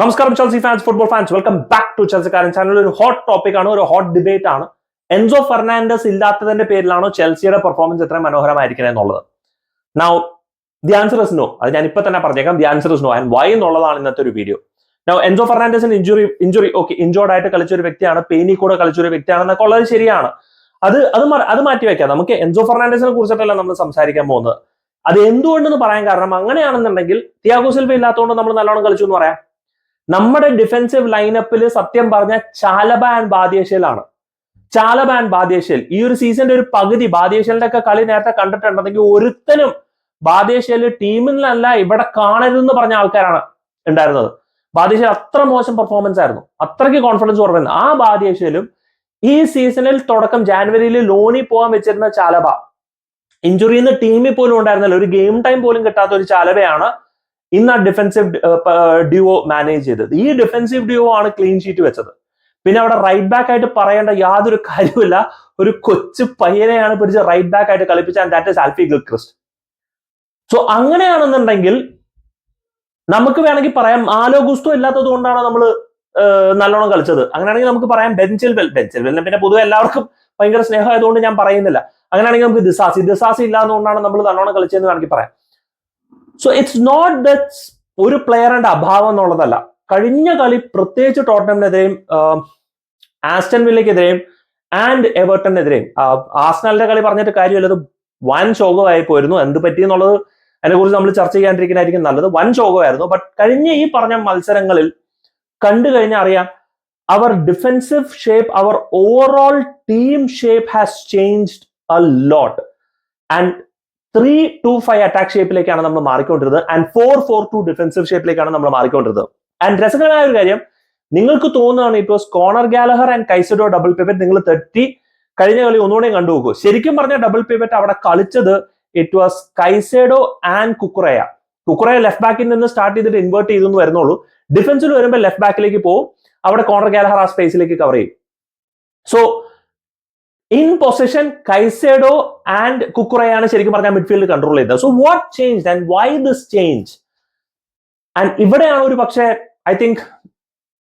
നമസ്കാരം Chelsea fans football fans welcome back to ചെൽസിക്കാരൻ channel ഒരു hot topic ആണ് ഒരു ഹോട്ട് ഡിബേറ്റ് ആണ്. എൻസോ ഫെർണാൻഡസ് ഇല്ലാത്തതിന്റെ പേരിലാണോ ചെൽസിയുടെ പെർഫോമൻസ് ഇത്ര മനോഹരമായിരിക്കുന്നത് എന്നുള്ളത്? Now the answer is no അത് ഞാൻ ഇപ്പൊ തന്നെ പറഞ്ഞേക്കാം. The answer is no and why എന്നുള്ളതാണ് ഇന്നത്തെ ഒരു വീഡിയോ നൗ എൻസോ ഫെർണാൻഡസിന് ഇഞ്ചുറി ഇഞ്ചുറി ഓക്കെ ഇഞ്ചോർഡ് ആയിട്ട് കളിച്ച ഒരു വ്യക്തിയാണ് പെയിനി കൂടെ കളിച്ച ഒരു വ്യക്തിയാണ് എന്നൊക്കെ ഉള്ളത് ശരിയാണ്. അത് അത് അത് മാറ്റി വെക്കാം. നമുക്ക് എൻസോ ഫെർണാൻഡസിനെ കുറിച്ചിട്ടല്ല നമ്മൾ സംസാരിക്കാൻ പോകുന്നത്? അത് എന്തുകൊണ്ടെന്ന് പറയാൻ കാരണം അങ്ങനെയാണെന്നുണ്ടെങ്കിൽ തിയാഗോ സിൽവ ഇല്ലാത്തതുകൊണ്ട് നമ്മൾ നല്ലോണം കളിച്ചു എന്ന് പറയാം. നമ്മുടെ ഡിഫൻസീവ് ലൈനപ്പിൽ സത്യം പറഞ്ഞ ചാലബ ആൻഡ് ബാദ്യേഷ്യലാണ് ചാലബ ആൻഡ് ബാദ്യേഷ്യൽ ഈ ഒരു സീസണിന്റെ ഒരു പകുതി ബാദ്യേഷ്യലിന്റെ ഒക്കെ കളി നേരത്തെ കണ്ടിട്ടുണ്ടെങ്കിൽ ഒരുത്തനും ബാദ്യേഷ്യൽ ടീമിലല്ല ഇവിടെ കാണരുതെന്ന് പറഞ്ഞ ആൾക്കാരാണ് ഉണ്ടായിരുന്നത്. ബാദ്യേഷ്യൽ അത്ര മോശം പെർഫോമൻസ് ആയിരുന്നു. അത്രയ്ക്ക് കോൺഫിഡൻസ് കുറവായിരുന്നു. ആ ബാദ്യേഷ്യലും ഈ സീസണിൽ തുടക്കം ജാനുവരിയിൽ ലോണി പോകാൻ വെച്ചിരുന്ന ചാലബ. ഇഞ്ചുറിന്ന് ടീമിൽ പോലും ഉണ്ടായിരുന്നില്ല. ഒരു ഗെയിം ടൈം പോലും കിട്ടാത്ത ഒരു ചാലബയാണ് ഇന്ന് ആ ഡിഫൻസീവ് ഡ്യുവോ മാനേജ് ചെയ്തത്. ഈ ഡിഫൻസീവ് ഡ്യുവോ ആണ് ക്ലീൻ ഷീറ്റ് വെച്ചത്. പിന്നെ അവിടെ റൈറ്റ് ബാക്ക് ആയിട്ട് പറയേണ്ട യാതൊരു കാര്യമില്ല ഒരു കൊച്ചു പയ്യനെയാണ് പിടിച്ച് റൈറ്റ് ബാക്ക് ആയിട്ട് കളിപ്പിച്ച that is Alfie Gilchrist so അങ്ങനെയാണെന്നുണ്ടെങ്കിൽ നമുക്ക് വേണമെങ്കിൽ പറയാം ആലോ ഗുസ്തോ ഇല്ലാത്തത് കൊണ്ടാണ് നമ്മൾ നല്ലോണം കളിച്ചത്. അങ്ങനെയാണെങ്കിൽ നമുക്ക് പറയാം ബെഞ്ചിൽ വെല്ലിനെ പിന്നെ പൊതുവെ എല്ലാവർക്കും ഭയങ്കര സ്നേഹമായതുകൊണ്ട് ഞാൻ പറയുന്നില്ല. അങ്ങനെയാണെങ്കിൽ നമുക്ക് ദിസാസി ദിസാസി ഇല്ലാത്തതുകൊണ്ടാണ് നമ്മൾ നല്ലോണം കളിച്ചതെന്ന് വേണമെങ്കിൽ പറയാം. സോ ഇറ്റ്സ് നോട്ട് ദറ്റ് ഒരു പ്ലെയറിന്റെ അഭാവം എന്നുള്ളതല്ല. കഴിഞ്ഞ കളി പ്രത്യേകിച്ച് ടോട്ടനമിനെതിരെയും ആസ്റ്റൺ വില്ലയ്ക്കെതിരെയും ആൻഡ് എവർട്ടനെതിരെയും ആസ്നലിന്റെ കളി പറഞ്ഞിട്ട് കാര്യമില്ല. അത് വൻ ശോകമായി പോയിരുന്നു. എന്ത് പറ്റി എന്നുള്ളത് അതിനെക്കുറിച്ച് നമ്മൾ ചർച്ച ചെയ്യാണ്ടിരിക്കുന്നതായിരിക്കും നല്ലത്. വൻ ശോകമായിരുന്നു. ബട്ട് കഴിഞ്ഞ ഈ പറഞ്ഞ മത്സരങ്ങളിൽ കണ്ടു കഴിഞ്ഞാൽ അറിയാം അവർ defensive shape our overall team shape has changed a lot and three two five attack ഷേപ്പിലേക്കാണ് നമ്മൾ മാറിക്കൊണ്ടിരുന്നത്. And four four two defensive ഷേപ്പിലേക്കാണ് നമ്മൾ മാറിക്കൊണ്ടിരുന്നത്. ആൻഡ് രസകരമായ ഒരു കാര്യം നിങ്ങൾക്ക് തോന്നുകയാണ് it was Conor Gallagher and Caicedo double pivot നിങ്ങൾ തെറ്റി കഴിഞ്ഞ കളി ഒന്നുകൂടെ കണ്ടു നോക്കൂ. ശരിക്കും പറഞ്ഞ ഡബിൾ പിവറ്റ് അവിടെ കളിച്ചത് it was Caicedo and Cucurella Cucurella left ബാക്കിൽ നിന്ന് സ്റ്റാർട്ട് ചെയ്തിട്ട് ഇൻവേർട്ട് ചെയ്തെന്ന് വരുന്നുള്ളൂ. ഡിഫൻസിൽ വരുമ്പോൾ ലെഫ്റ്റ് ബാക്കിലേക്ക് പോകും അവിടെ കോണർ ഗാലഹർ ആ സ്പേസിലേക്ക് കവർ ചെയ്യും. So in position Caicedo and കുക്കുറയാണ് ശരിക്കും പറഞ്ഞാൽ മിഡ്ഫീൽഡ് കൺട്രോൾ ചെയ്തത്. So what change and why this change and ഇവിടെയാണ് ഒരു പക്ഷേ I think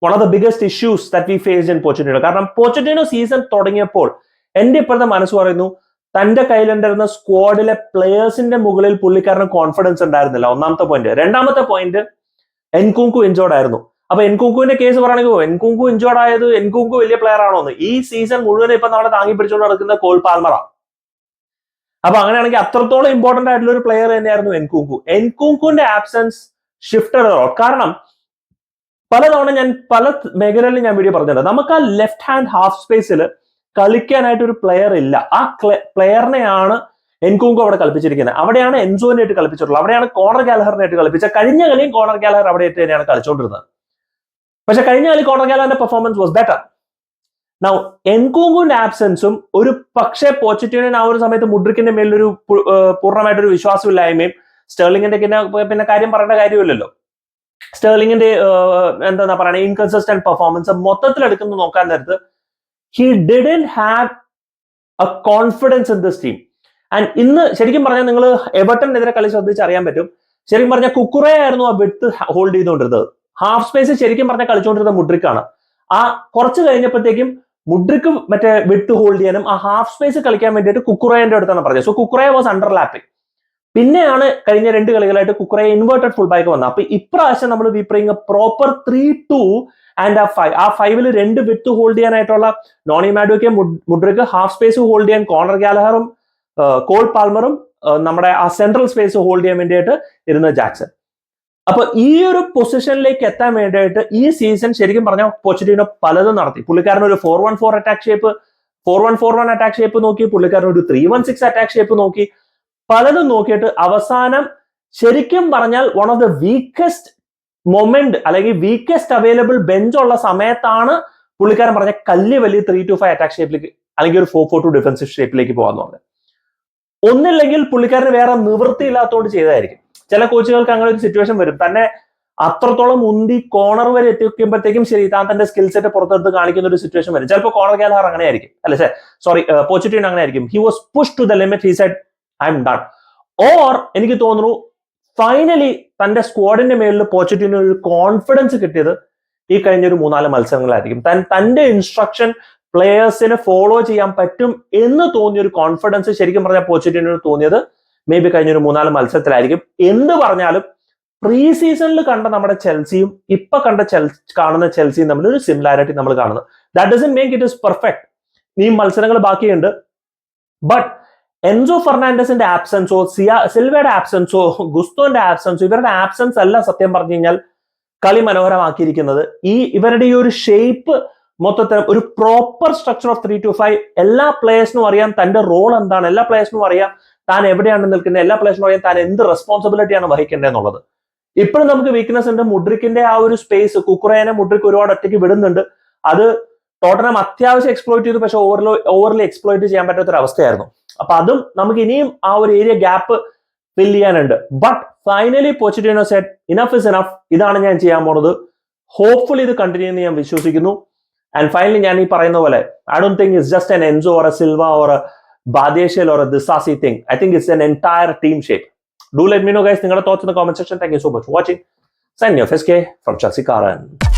one of the biggest issues that we face in Pochettino കാരണം പോച്ചറ്റിനോ സീസൺ തുടങ്ങിയപ്പോൾ എന്റെ ഇപ്പോഴത്തെ മനസ്സ് പറയുന്നു തന്റെ കയ്യിലുണ്ടായിരുന്ന സ്ക്വാഡിലെ പ്ലേയേഴ്സിന്റെ മുകളിൽ പുള്ളിക്കാരന് കോൺഫിഡൻസ് ഉണ്ടായിരുന്നില്ല ഒന്നാമത്തെ പോയിന്റ് രണ്ടാമത്തെ പോയിന്റ് എൻകുങ്കു ഇഞ്ചോർഡ് ആയിരുന്നു. അപ്പൊ എൻകുങ്കുവിന്റെ കേസ് പറയുകയാണെങ്കിൽ എൻകുങ്കു ഇഞ്ചോർഡ് ആയത് എൻകുങ്കു വലിയ പ്ലെയർ ആണോ എന്ന് ഈ സീസൺ മുഴുവൻ ഇപ്പൊ നമ്മളെ താങ്ങി പിടിച്ചുകൊണ്ട് നടക്കുന്ന കോൾ പാൽമറ അപ്പൊ അങ്ങനെയാണെങ്കിൽ അത്രത്തോളം ഇമ്പോർട്ടന്റ് ആയിട്ടുള്ള ഒരു പ്ലെയർ തന്നെയായിരുന്നു എൻകുങ്കു എൻകുങ്കുവിന്റെ ആബ്സെൻസ് ഷിഫ്റ്റഡ് കാരണം പലതവണ ഞാൻ പല മേഖലകളിൽ ഞാൻ വീഡിയോ പറഞ്ഞിട്ടുണ്ട്. നമുക്ക് ആ ലെഫ്റ്റ് ഹാൻഡ് ഹാഫ് സ്പേസിൽ കളിക്കാനായിട്ട് ഒരു പ്ലെയർ ഇല്ല. ആ പ്ലെയറിനെയാണ് എൻകുങ്കു അവിടെ കളിപ്പിച്ചിരിക്കുന്നത്. അവിടെയാണ് എൻസോനായിട്ട് കളിപ്പിച്ചിട്ടുള്ളത്. അവിടെയാണ് കോണർ ഗാലഹറിനായിട്ട് കളിപ്പിച്ച കഴിഞ്ഞ കളിയും കോണർ ഗാലഹർ അവിടെ തന്നെയാണ് കളിച്ചുകൊണ്ടിരുന്നത് പക്ഷെ കഴിഞ്ഞ കളി ഗാലഹറിന്റെ പെർഫോമൻസ് വാസ് ബെറ്റർ നൗ എൻകൂങ്കുവിന്റെ ആബ്സെൻസും ഒരു പക്ഷേ പോച്ചിറ്റീവിന് ആ ഒരു സമയത്ത് മുഡ്രിക്കിന്റെ മേലൊരു പൂർണമായിട്ടൊരു വിശ്വാസമില്ലായ്മയും സ്റ്റേർലിംഗിന്റെ പിന്നെ കാര്യം പറയേണ്ട കാര്യമില്ലല്ലോ. സ്റ്റേർലിംഗിന്റെ എന്താ പറയുക ഇൻകൺസിസ്റ്റന്റ് പെർഫോമൻസ് മൊത്തത്തിൽ എടുക്കുന്ന നോക്കാൻ നേരത്ത് he didn't have a confidence in this team and ഇന്ന് ശരിക്കും പറഞ്ഞാൽ നിങ്ങൾ എവർട്ടനെതിരെ കളി ശ്രദ്ധിച്ച് അറിയാൻ പറ്റും. ശരിക്കും പറഞ്ഞാൽ കുക്കുറേ ആയിരുന്നു ആ വിട്ട് ഹോൾഡ് ചെയ്തുകൊണ്ടിരുന്നത്. ഹാഫ് സ്പേസ് ശരിക്കും പറഞ്ഞാൽ കളിച്ചുകൊണ്ടിരുന്ന മുഡ്രിക്കാണ്. ആ കുറച്ച് കഴിഞ്ഞപ്പോഴത്തേക്കും മുഡ്രിക്ക് മറ്റേ വിട്ട് ഹോൾഡ് ചെയ്യാനും ആ ഹാഫ് സ്പേസ് കളിക്കാൻ വേണ്ടിയിട്ട് കുക്കുറേന്റെ അടുത്താണ് പറഞ്ഞത്. So Cucurella was under lapping പിന്നെയാണ് കഴിഞ്ഞ രണ്ട് കളികളായിട്ട് കുക്കുറേ ഇൻവേർട്ടഡ് ഫുൾ ബാക്ക് വന്നത്. അപ്പൊ ഇപ്രാവശ്യം നമ്മൾ വിപ്രിങ് പ്രോപ്പർ ത്രീ ടു ആൻഡ് ആ ഫൈവ് ആ ഫൈവിൽ രണ്ട് വിത്ത് ഹോൾഡ് ചെയ്യാനായിട്ടുള്ള Noni Madueke Mudryk half space hold ചെയ്യാൻ കോണർ ഗാലഹറും കോൾ പാൽമറും നമ്മുടെ ആ സെൻട്രൽ സ്പേസ് ഹോൾഡ് ചെയ്യാൻ വേണ്ടിയിട്ട് ഇരുന്ന ജാക്സൺ. അപ്പൊ ഈ ഒരു പൊസിഷനിലേക്ക് എത്താൻ വേണ്ടിയിട്ട് ഈ സീസൺ ശരിക്കും പറഞ്ഞാൽ പോച്ചിറ്റീനോ പലതും നടത്തി. പുള്ളിക്കാരൻ ഒരു four one four attack shape four one four one attack shape നോക്കി പുള്ളിക്കാരൻ ഒരു three one six attack shape നോക്കി പലതും നോക്കിയിട്ട് അവസാനം ശരിക്കും പറഞ്ഞാൽ one of the weakest moment അല്ലെങ്കിൽ വീക്കസ്റ്റ് അവൈലബിൾ ബെഞ്ച് ഉള്ള സമയത്താണ് പുള്ളിക്കാരൻ പറഞ്ഞ കല്ല് വലിയ ത്രീ ടു ഫൈവ് അറ്റാക്ക് ഷേപ്പിലേക്ക് അല്ലെങ്കിൽ ഒരു ഫോർ ഫോർ ടു ഡിഫൻസീവ് ഷേപ്പിലേക്ക് പോകാന്ന് പറഞ്ഞത് ഒന്നില്ലെങ്കിൽ പുള്ളിക്കാരന് വേറെ നിവൃത്തി ഇല്ലാത്തതുകൊണ്ട് ചെയ്തതായിരിക്കും. ചില കോച്ചുകൾക്ക് അങ്ങനെ ഒരു സിറ്റുവേഷൻ വരും. തന്നെ അത്രത്തോളം ഉന്തി കോണർ വരെ എത്തിക്കുമ്പോഴത്തേക്കും ശരി താൻ തന്റെ സ്കിൽ സെറ്റ് പുറത്തെടുത്ത് കാണിക്കുന്ന ഒരു സിറ്റുവേഷൻ വരും. ചിലപ്പോൾ കോണർ ഗാലഹർ അങ്ങനെ ആയിരിക്കും അല്ലെ സെ സോറി പോസിറ്റീവ് അങ്ങനെ ആയിരിക്കും he was push to the limit he said I'm done or എനിക്ക് തോന്നുന്നു ഫൈനലി തന്റെ സ്ക്വാഡിന്റെ മേളിൽ പോച്ചറ്റിന് ഒരു കോൺഫിഡൻസ് കിട്ടിയത് ഈ കഴിഞ്ഞ ഒരു മൂന്നാൽ മത്സരങ്ങളായിരിക്കും. താൻ തന്റെ ഇൻസ്ട്രക്ഷൻ പ്ലേയേഴ്സിനെ ഫോളോ ചെയ്യാൻ പറ്റും എന്ന് തോന്നിയ ഒരു കോൺഫിഡൻസ് ശരിക്കും പറഞ്ഞാൽ പോച്ചറ്റിനു തോന്നിയത് മേ ബി കഴിഞ്ഞൊരു മൂന്നാൽ മത്സരത്തിലായിരിക്കും. എന്ത് പറഞ്ഞാലും പ്രീ സീസണിൽ കണ്ട നമ്മുടെ ചെൽസിയും ഇപ്പൊ കണ്ട ചെൽ കാണുന്ന ചെൽസിയും തമ്മിൽ ഒരു സിമിലാരിറ്റി നമ്മൾ കാണുന്നത് that doesn't make it is perfect ഈ മത്സരങ്ങൾ ബാക്കിയുണ്ട്. ബട്ട് എൻസോ ഫെർണാണ്ടസിന്റെ ആബ്സെൻസോ സിയ സിൽവയുടെ ആബ്സെൻസോ ഗുസ്തോന്റെ ആബ്സെൻസോ ഇവരുടെ ആബ്സെൻസ് അല്ല സത്യം പറഞ്ഞു കഴിഞ്ഞാൽ കളി മനോഹരമാക്കിയിരിക്കുന്നത്. ഈ ഇവരുടെ ഈ ഒരു ഷേപ്പ് മൊത്തത്തിൽ ഒരു proper structure of three two five എല്ലാ പ്ലേയേഴ്സിനും അറിയാം തന്റെ റോൾ എന്താണ്. എല്ലാ പ്ലേയേഴ്സിനും അറിയാം താൻ എവിടെയാണ് നിൽക്കുന്നത്. എല്ലാ പ്ലേയേഴ്സിനും അറിയാം താൻ എന്ത് റെസ്പോൺസിബിലിറ്റിയാണ് വഹിക്കേണ്ടത് എന്നുള്ളത്. ഇപ്പോഴും നമുക്ക് വീക്ക്നെസ് ഉണ്ട്. മുഡ്രിക്കിന്റെ ആ ഒരു സ്പേസ് കുക്കുറേനെ മുഡ്രിക്ക് ഒരുപാട് ഒറ്റയ്ക്ക് വിടുന്നുണ്ട്. അത് ടോട്ടനം അത്യാവശ്യം എക്സ്പ്ലോയിറ്റ് ചെയ്തു. പക്ഷേ ഓവർലോ ഓവർലി എക്സ്പ്ലോയിറ്റ് ചെയ്യാൻ പറ്റാത്തൊരു അവസ്ഥയായിരുന്നു അപ്പൊ അതും നമുക്ക് ഇനിയും ആ ഒരു ഏരിയ ഗ്യാപ്പ് ഫിൽ ചെയ്യാനുണ്ട്. But finally Pochettino said enough is enough ഇതാണ് ഞാൻ ചെയ്യാൻ പോണത്. ഹോപ്പ്ഫുള്ളി ഇത് കണ്ടിന്യൂ എന്ന് ഞാൻ വിശ്വസിക്കുന്നു. ആൻഡ് ഫൈനലി ഞാൻ ഈ പറയുന്ന പോലെ I don't think it's just N Enzo or A Silva or Badiashile or Disasi thing I think it's N entire team shape do let me know guys നിങ്ങളുടെ thoughts in the comment section thank you so much watching sign off S K from ചസിക്കാരൻ